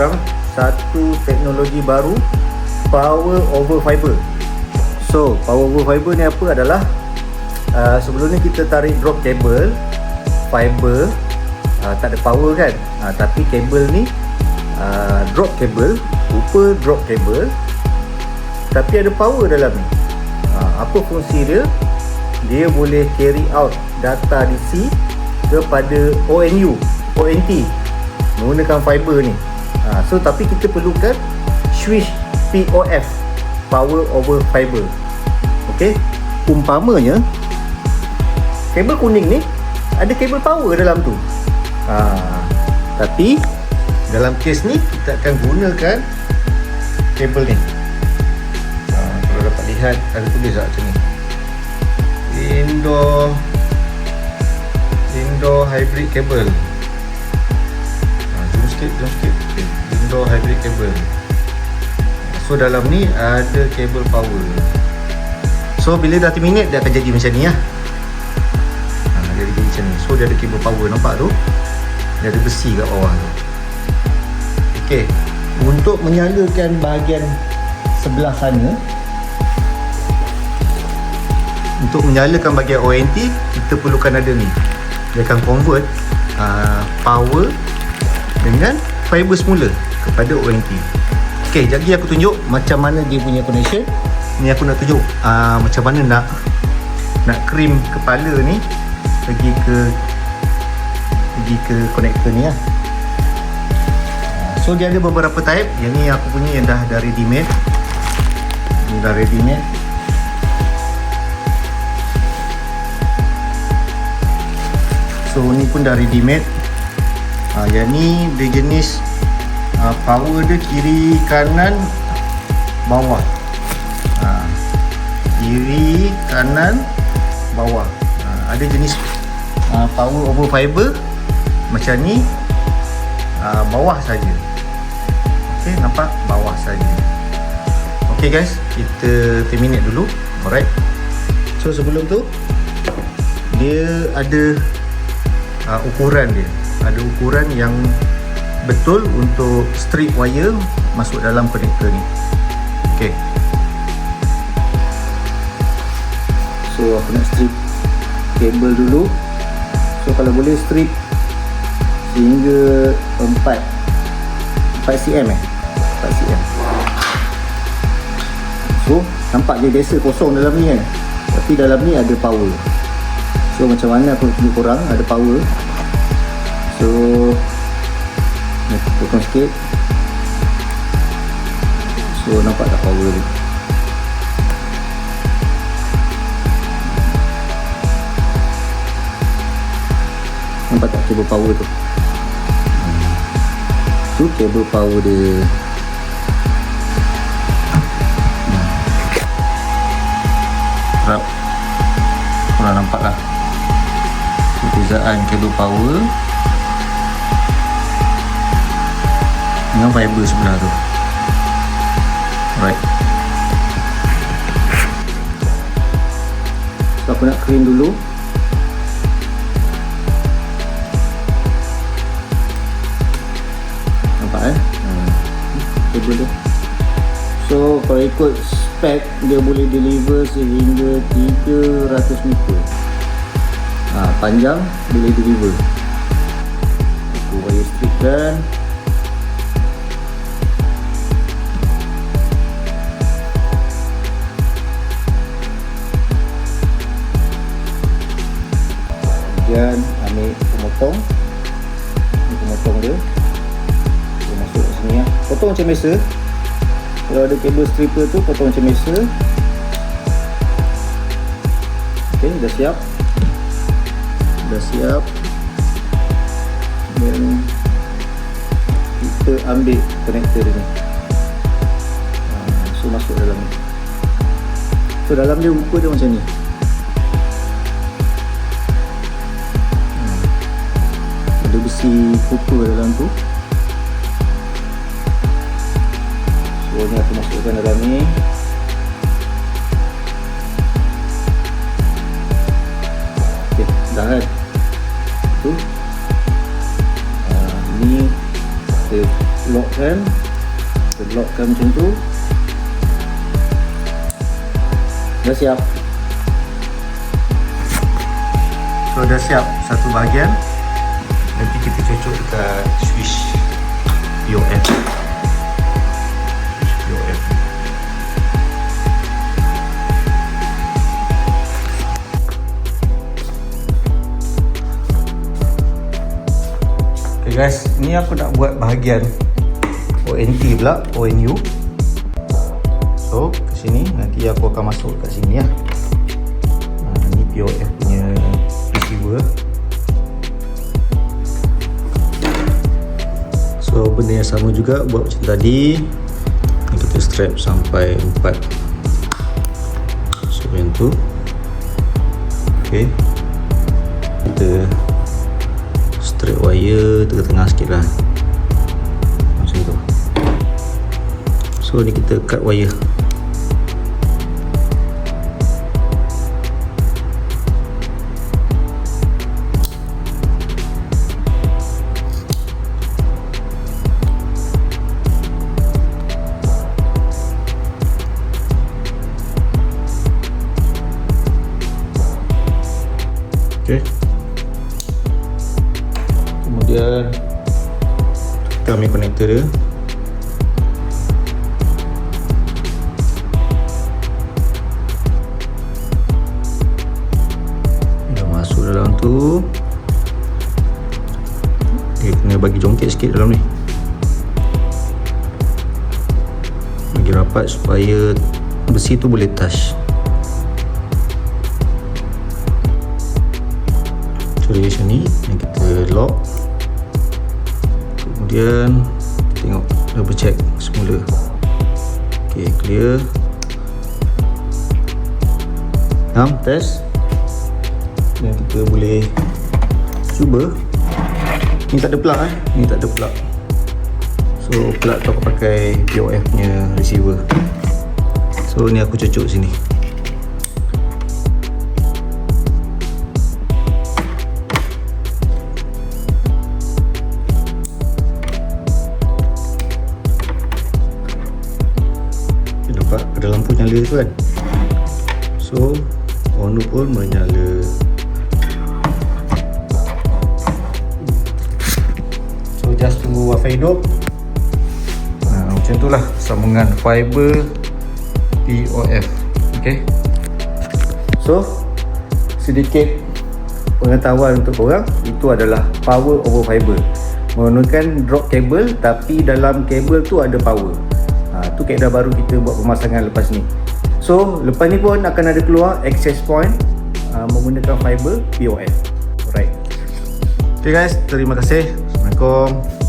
korang satu teknologi baru power over fiber. So power over fiber ni apa adalah uh, sebelum ni kita tarik drop cable fiber uh, tak ada power kan? Uh, tapi kabel ni uh, drop cable rupa drop cable tapi ada power dalam ni. Uh, apa fungsi dia? Dia boleh carry out data DC kepada ONU ONT menggunakan fiber ni ha, so tapi kita perlukan switch POF power over fiber. Ok umpamanya kabel kuning ni ada kabel power dalam tu. Ha, tapi dalam kes ni kita akan gunakan kabel ni. Ha, kalau dapat lihat ada tulis tak macam ni? Indoor indoor hybrid cable sikit zoom sikit okay. indoor hybrid cable. So dalam ni ada cable power. So bila dah terminate dia akan jadi macam ni lah ha, dia jadi macam ni. So dia ada cable power. Nampak tu? Dia ada besi kat bawah tu. Ok untuk menyalakan bahagian sebelah sana untuk menyalakan bahagian ONT kita perlukan ada ni. Dia akan convert uh, power dengan fiber semula kepada ONT ok sekejap lagi aku tunjuk macam mana dia punya connection ni aku nak tunjuk uh, macam mana nak nak cream kepala ni pergi ke pergi ke connector ni lah so dia ada beberapa type. Yang ni aku punya yang dah dah ready made dah ready made so ni pun dah ready made ha, yang ni dia jenis ha, power dia kiri kanan bawah. Ha, kiri kanan bawah. Ha, ada jenis ha, power over fiber. Macam ni ha, bawah saja. Ok nampak? Bawah saja. Ok guys kita terminate dulu. Alright. So sebelum tu dia ada uh, ukuran dia ada ukuran yang betul untuk strip wire masuk dalam konektor ni. Ok. So aku nak strip kabel dulu. So kalau boleh strip sehingga 4 4 cm eh? 4 cm. So nampak je biasa kosong dalam ni kan tapi dalam ni ada power. So macam mana aku nak tunjuk korang ada power So Ni potong sikit So nampak tak power ni Nampak tak kabel power tu? Tu kabel power dia. Korang nampak lah. Perbezaan kabel power dengan fiber sebelah tu. Alright. So aku nak clean dulu? Nampak eh? Kabel tu. So kalau ikut spec dia boleh deliver sehingga 300 meter. Ha, panjang boleh deliver. Aku wire stripkan kemudian ambil pemotong. Ini pemotong dia. Dia masuk ke sini ya. potong macam biasa kalau ada kabel stripper tu potong macam biasa ok dah siap? Dah siap. Dan kita ambil connector ni. Ha, so masuk dalam ni. So dalam dia rupa dia macam ni besi copper dalam tu. So ni aku masukkan dalam ni. Ok dah kan? Tu. Uh, ni kita lockkan. Kita lockkan macam tu. Dah siap? So dah siap satu bahagian nanti kita cocok dekat switch POF POF Okay guys, ni aku nak buat bahagian ONT pula, ONU. So, ke sini nanti aku akan masuk kat sini ya. Ha, POF punya receiver. So, benda yang sama juga buat macam tadi. Kita strap sampai 4. So, yang tu. Okay. Kita straight wire tengah-tengah sikit lah macam tu so ni kita cut wire kita ambil connector dia. Dah masuk dalam tu. Dia kena bagi jongkit sikit dalam ni. Bagi rapat supaya besi tu boleh touch. Cari macam ni yang kita lock kemudian tengok double check semula. Ok clear. Nam, test dan kita boleh cuba. Ni tak ada plug eh? Ni tak ada plug. So plug tu aku pakai POF punya receiver. So ni aku cucuk sini lampu nyala tu kan. So warna pun menyala. So just tunggu wifi hidup. Ha, macam tu lah sambungan fiber POF ok so sedikit pengetahuan untuk korang. Itu adalah power over fiber. Menggunakan drop cable tapi dalam kabel tu ada power tu kaedah baru kita buat pemasangan lepas ni. So lepas ni pun akan ada keluar access point uh, menggunakan fiber POF alright. Ok guys. Terima kasih. Assalamualaikum